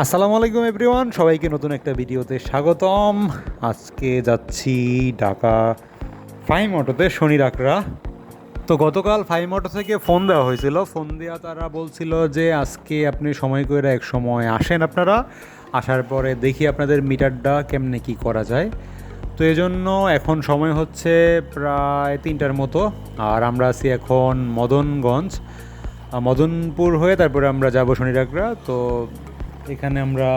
আসসালামু আলাইকুম এভরিওয়ান, সবাইকে নতুন একটা ভিডিওতে স্বাগতম। আজকে যাচ্ছি ঢাকা ফাইম অটোতে শনি ডাকরা তো গতকাল ফাইম অটো থেকে ফোন দেওয়া হয়েছিল। ফোন দেওয়া তারা বলছিল যে, আজকে আপনি সময় করে এক সময় আসেন আপনারা। আসার পরে দেখি আপনাদের মিটারটা কেমনে কি করা যায়। তো এই জন্য এখন সময় হচ্ছে প্রায় তিনটার মতো। আর আমরা আছি এখন মদনগঞ্জ। মদনপুর হয়ে তারপরে আমরা যাব শনিরাকরা। তো এখানে আমরা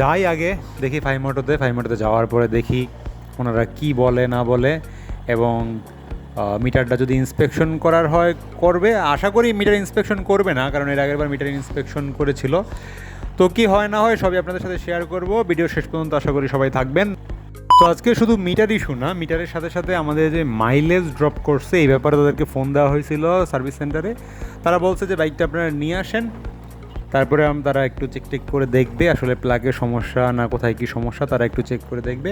যাই আগে, দেখি ফাইমোটোতে। ফাইমোটোতে যাওয়ার পরে দেখি ওনারা কি বলে, না বলে, এবং মিটারটা যদি ইন্সপেকশন করার হয়, করবে। আশা করি মিটার ইন্সপেকশন করবে না, কারণ এর আগের বার মিটার ইন্সপেকশন করেছিল। তো কি হয়, না হয়, সবই আপনাদের সাথে শেয়ার করব। ভিডিও শেষ পর্যন্ত আশা করি সবাই থাকবেন। তো আজকে শুধু মিটার ইস্যু না, মিটারের সাথে সাথে আমাদের যে মাইলেজ ড্রপ করছে, এই ব্যাপারে তাদেরকে ফোন দেওয়া হয়েছিল সার্ভিস সেন্টারে তারা বলছে যে বাইকটা আপনারা নিয়ে আসেন। তারপরে তারা একটু চেক টেক করে দেখবে আসলে প্লাগের সমস্যা না কোথায় কি সমস্যা, তারা একটু চেক করে দেখবে।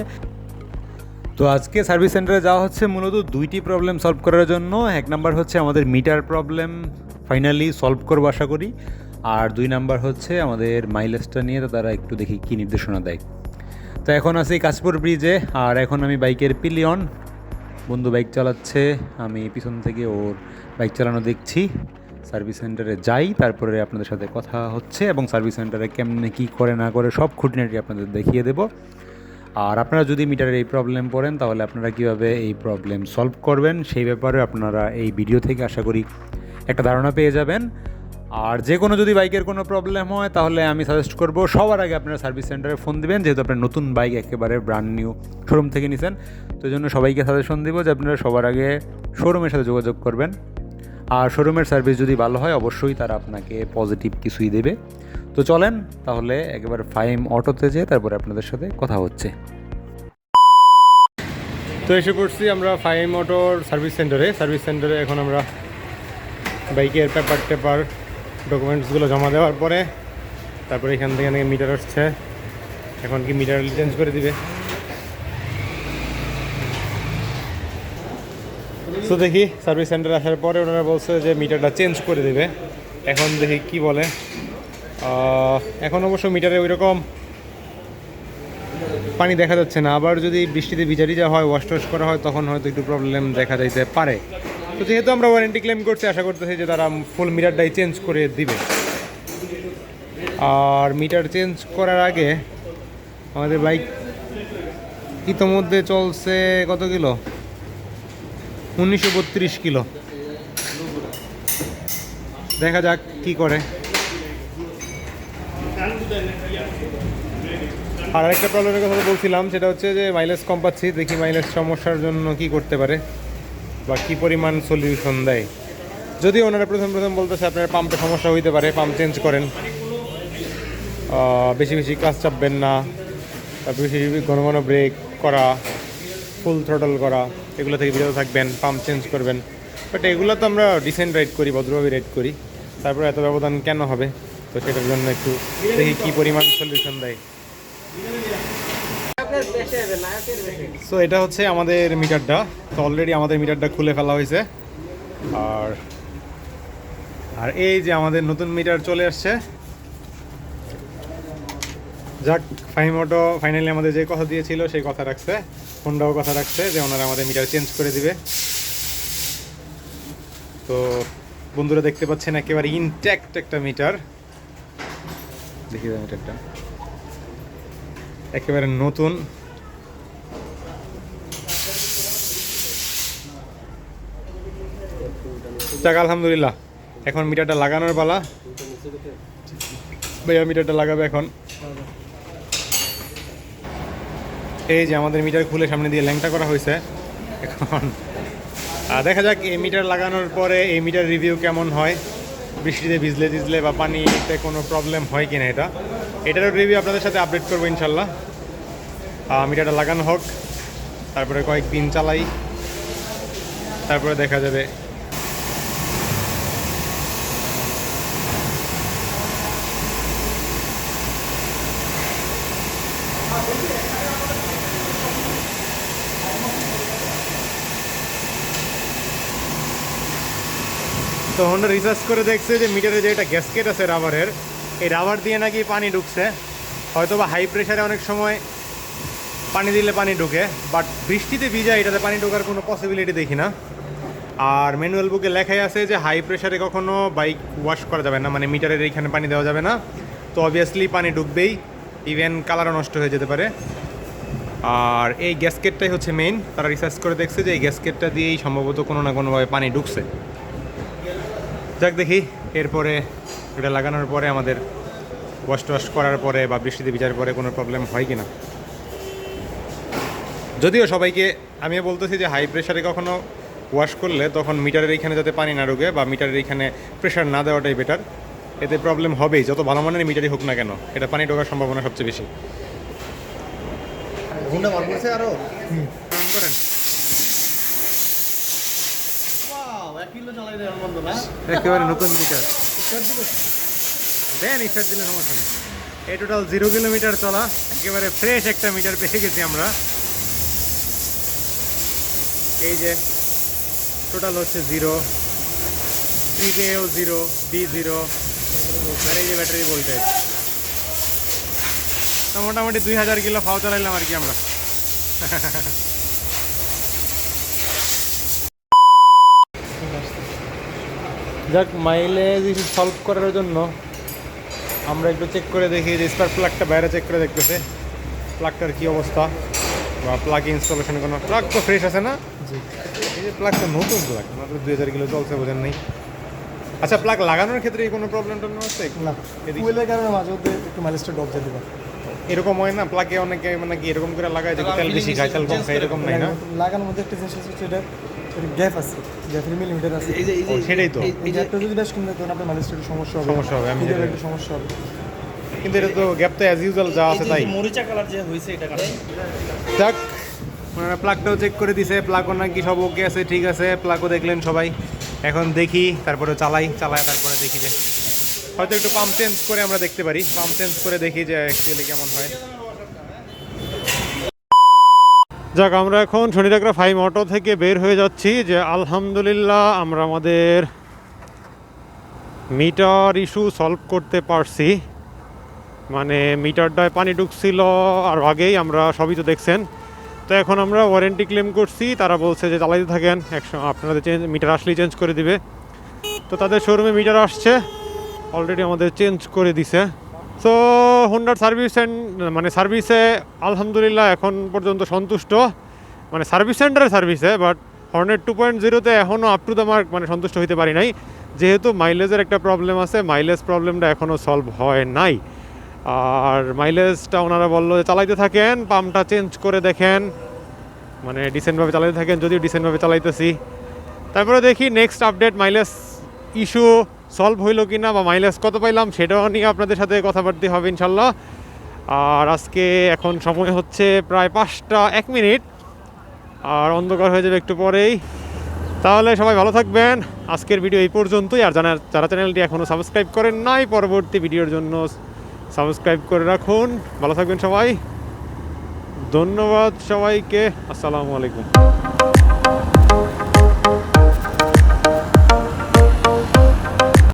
তো আজকে সার্ভিস সেন্টারে যাওয়া হচ্ছে মূলত দুইটি প্রবলেম সলভ করার জন্য। এক নাম্বার হচ্ছে আমাদের মিটার প্রবলেম ফাইনালি সলভ করব আশা করি। আর দুই নাম্বার হচ্ছে আমাদের মাইলেজটা নিয়ে তারা একটু দেখি কী নির্দেশনা দেয়। তো এখন আছি কাশপুর ব্রিজে আর এখন আমি বাইকের পিলিয়ন বন্ধু বাইক চালাচ্ছে, আমি পিছন থেকে ওর বাইক চালানো দেখছি। সার্ভিস সেন্টারে যাই, তারপরে আপনাদের সাথে কথা হচ্ছে এবং সার্ভিস সেন্টারে কেমনে কী করে না করে সব খুঁটিনাটি আপনাদের দেখিয়ে দেবো। আর আপনারা যদি মিটারের এই প্রবলেম পড়েন, তাহলে আপনারা কীভাবে এই প্রবলেম সলভ করবেন, সেই ব্যাপারে আপনারা এই ভিডিও থেকে আশা করি একটা ধারণা পেয়ে যাবেন। আর যে কোনো যদি বাইকের কোনো প্রবলেম হয়, তাহলে আমি সাজেস্ট করব, সবার আগে আপনারা সার্ভিস সেন্টারে ফোন দিবেন, যেহেতু আপনার নতুন বাইক একেবারে ব্র্যান্ড নিউ শোরুম থেকে নিছেন, তো জন্য সবাইকে সাজেশন দিব যে আপনারা সবার আগে শোরুমের সাথে যোগাযোগ করবেন। আর শোরুমের সার্ভিস যদি ভালো হয়, অবশ্যই তারা আপনাকে পজিটিভ কিছুই দেবে। তো চলেন তাহলে একেবারে ফাইম অটোতে যেয়ে তারপরে আপনাদের সাথে কথা হচ্ছে। তো এসে পড়ছি আমরা ফাইম অটোর সার্ভিস সেন্টারে সার্ভিস সেন্টারে এখন আমরা বাইকের পেপার টেপার ডকুমেন্টসগুলো জমা দেওয়ার পরে তারপরে এখান থেকে মিটার আসছে। এখন কি মিটার চেঞ্জ করে দিবে? তো দেখি সার্ভিস সেন্টার আসার পরে ওনারা বলছে যে মিটারটা চেঞ্জ করে দেবে। এখন দেখি কি বলে। এখন অবশ্য মিটারে ওই রকম পানি দেখা যাচ্ছে না। আবার যদি বৃষ্টিতে ভিজারি যা হয় ওয়াশ টশ করা হয়, তখন হয়তো একটু প্রবলেম দেখা যাইতে পারে। তো যেহেতু আমরা ওয়ারেন্টি ক্লেম করছি, আশা করতেছি যে তারা ফুল মিটারটাই চেঞ্জ করে দিবে। আর মিটার চেঞ্জ করার আগে আমাদের বাইক ইতোমধ্যে চলছে কত কিলো? উনিশশো বত্রিশ কিলো। দেখা যাক কি করে। আর আরেকটা প্রবলেমের কথা বলছিলাম, সেটা হচ্ছে যে মাইলেজ কম পাচ্ছি, দেখি মাইলেজ সমস্যার জন্য কি করতে পারে বা কি পরিমাণ সলিউশন দেয়। যদি ওনারা প্রথম প্রথম বলতেছে আপনার পাম্পে সমস্যা হইতে পারে পাম্প চেঞ্জ করেন বেশি বেশি কাজ চাপবেন না তারপর বেশি ঘন ঘন ব্রেক করা ফুল থ্রটল করা এগুলো থেকে বিরত থাকবেন পাম্প চেঞ্জ করবেন। বাট এগুলো তো আমরা ডিসেন্ট রাইড করি, ভদ্রভাবে রাইড করি। তারপরে এত ব্যবধান কেন হবে? তো সেটার জন্য একটু দেখি কী পরিমাণ সলিউশন দেয়। সো এটা হচ্ছে আমাদের মিটারটা। তো অলরেডি আমাদের মিটারটা খুলে ফেলা হয়েছে। আর আর এই যে আমাদের নতুন মিটার চলে আসছে যাক ফাইম অটো ফাইনালি আমাদের যে কথা দিয়েছিল, সেই কথা রাখছে। হোন্ডাও কথা রাখছে যে ওনারা আমাদের মিটার চেঞ্জ করে দিবে। তো বন্ধুরা দেখতে পাচ্ছেন একেবারে ইনট্যাক্ট একটা মিটার দেখি মিটারটা একেবারে নতুন। যাক, আলহামদুলিল্লাহ। এখন মিটারটা লাগানোর পালা। ভাইয়া মিটারটা লাগাবে এখন। এই যে আমাদের মিটার খুলে সামনে দিয়ে ল্যাংটা করা হয়েছে। এখন দেখা যাক এই মিটার লাগানোর পরে এই মিটার রিভিউ কেমন হয়। বৃষ্টিতে ভিজলে ভিজলে বা পানিতে কোনো প্রবলেম হয় কিনা এটা। এটারও রিভিউ আপনাদের সাথে আপডেট করব ইনশাল্লাহ। মিটারটা লাগানো হোক, তারপরে কয়েকদিন চালাই। তারপরে দেখা যাবে তো হোন্ডা রিসার্চ করে দেখছে যে মিটারে যে একটা গ্যাসকেট আছে রাবারের এই রাবার দিয়ে নাকি পানি ঢুকছে। হয়তো বা হাই প্রেশারে অনেক সময় পানি দিলে পানি ঢোকে বাট বৃষ্টিতে ভিজা এটাতে পানি ঢোকার কোনো পসিবিলিটি দেখি না। আর ম্যানুয়াল বুকে লেখাই আছে যে হাই প্রেশারে কখনো বাইক ওয়াশ করা যাবে না মানে মিটারের এইখানে পানি দেওয়া যাবে না। তো অবভিয়াসলি পানি ঢুকবেই ইভেন কালারও নষ্ট হয়ে যেতে পারে। আর এই গ্যাসকেটটাই হচ্ছে মেইন তারা রিসার্চ করে দেখছে যে এই গ্যাসকেটটা দিয়েই সম্ভবত কোনো না কোনোভাবে পানি ঢুকছে। যাক দেখি এরপরে এটা লাগানোর পরে আমাদের ওয়াশ টওয়াশ করার পরে বা বৃষ্টিতে বিচার পরে কোনো প্রবলেম হয় কি না যদিও সবাইকে আমিও বলতেছি যে হাই প্রেশারে কখনো ওয়াশ করলে তখন মিটারের এইখানে যাতে পানি না ঢুকে বা মিটারের এইখানে প্রেশার না দেওয়াটাই বেটার এতে প্রবলেম হবেই যত ভালো মানের মিটারই হোক না কেন এটা পানি ঢোকার সম্ভাবনা সবচেয়ে বেশি। ঘুমটা করেন ওয়াও এক কিলো চালাই দেয় বন্ধ না একেবারে নতুন মিটার দেন স্টার্ট দিলে সমস্যা এই টোটাল জিরো কিলোমিটার চলা, একেবারে ফ্রেশ একটা মিটার পেয়ে গেছি আমরা। এই যে টোটাল হচ্ছে জিরো থ্রিকেও জিরো বি জিরো আর এই যে ব্যাটারি ভোল্টেজ তো মোটামুটি দুই হাজার কিলো ফাও চালাইলাম আর কি আমরা। যাক মাইলেজ ইস্যু সলভ করার জন্য আমরা একটু চেক করে দেখি যে স্পার্ক প্লাগটা বাইরে চেক করে দেখতেছে। প্লাগটার কী অবস্থা বা প্লাগ ইনস্টলেশন কোনো প্লাগ তো ফ্রেশ আছে না? এই যে প্লাগটা নতুন প্লাগ মাত্র দুই হাজার কিলো চলছে বোঝেন নেই। আচ্ছা প্লাগ লাগানোর ক্ষেত্রে কোনো প্রবলেম টবলেম আছে? না ফুয়েলের কারণে মাঝে মধ্যে একটু মাইলেজটা ড্রপ যেতে পারে এরকম হয় না? প্লাগে অনেকে মানে কি এরকম করে লাগায় যে তেল বেশি খায় তেল কম খায় এরকম নাই না? লাগানোর মধ্যে একটা জিনিস আছে সেটা গ্যাপ আছে গ্যাপের মিলিমিটার আছে। ও, সেটাই তো। এই গ্যাপটা যদি বেশ কমে তখন আপনার একটু সমস্যা হবে। সমস্যা হবে, আমি। একটু সমস্যা হবে। কিন্তু এটা তো গ্যাপ তো অ্যাজ ইউজুয়াল যা আছে তাই। মরিচা কালার যে হয়েছে এটা কারণে যাক ওনারা প্লাগটাও চেক করে দিছে প্লাগও নাকি সব ওকে আছে ঠিক আছে প্লাগও দেখলেন সবাই। এখন দেখি তারপরে চালাই চালায় তারপরে দেখি যে। হয়তো একটু পাম্প চেঞ্জ করে আমরা দেখতে পারি। পাম্প চেঞ্জ করে দেখি যে অ্যাকচুয়ালি কেমন হয়। যাক, আমরা এখন শনিরাকরা ফাইভ অটো থেকে বের হয়ে যাচ্ছি যে আলহামদুলিল্লাহ আমরা আমাদের মিটার ইস্যু সলভ করতে পারছি। মানে মিটারটায় পানি ঢুকছিল আর আগেই আমরা সবই তো দেখছেন। তো এখন আমরা ওয়ারেন্টি ক্লেম করছি, তারা বলছে যে চালাইতে থাকেন, একশো আপনাদের চেঞ্জ মিটার আসলেই চেঞ্জ করে দিবে। তো তাদের শোরুমে মিটার আসছে অলরেডি আমাদের চেঞ্জ করে দিছে। তো হোন্ডার সার্ভিস মানে সার্ভিসে আলহামদুলিল্লাহ এখন পর্যন্ত সন্তুষ্ট। মানে সার্ভিস সেন্টারের সার্ভিসে বাট হর্নেট টু পয়েন্ট জিরোতে এখনও আপ টু দ্য মার্ক মানে সন্তুষ্ট হইতে পারি নাই। যেহেতু মাইলেজের একটা প্রবলেম আছে মাইলেজ প্রবলেমটা এখনও সলভ হয় নাই। আর মাইলেজটা ওনারা বলল যে চালাইতে থাকেন পাম্পটা চেঞ্জ করে দেখেন। মানে ডিসেন্টভাবে চালাইতে থাকেন, যদিও ডিসেন্টভাবে চালাইতেছি। তারপরে দেখি next update mileage issue solve হইল কি না বা মাইলেজ কত পাইলাম সেটাও নিয়ে আপনাদের সাথে কথাবার্তা হবে ইনশাল্লাহ। আর আজকে এখন সময় হচ্ছে প্রায় পাঁচটা এক মিনিট। আর অন্ধকার হয়ে যাবে একটু পরেই। তাহলে সবাই ভালো থাকবেন। আজকের ভিডিও এই পর্যন্তই। আর জানার যারা চ্যানেলটি এখনও সাবস্ক্রাইব করেন নাই, পরবর্তী ভিডিওর জন্য সাবস্ক্রাইব করে রাখুন। ভালো থাকবেন সবাই। ধন্যবাদ সবাইকে। আসসালামু আলাইকুম।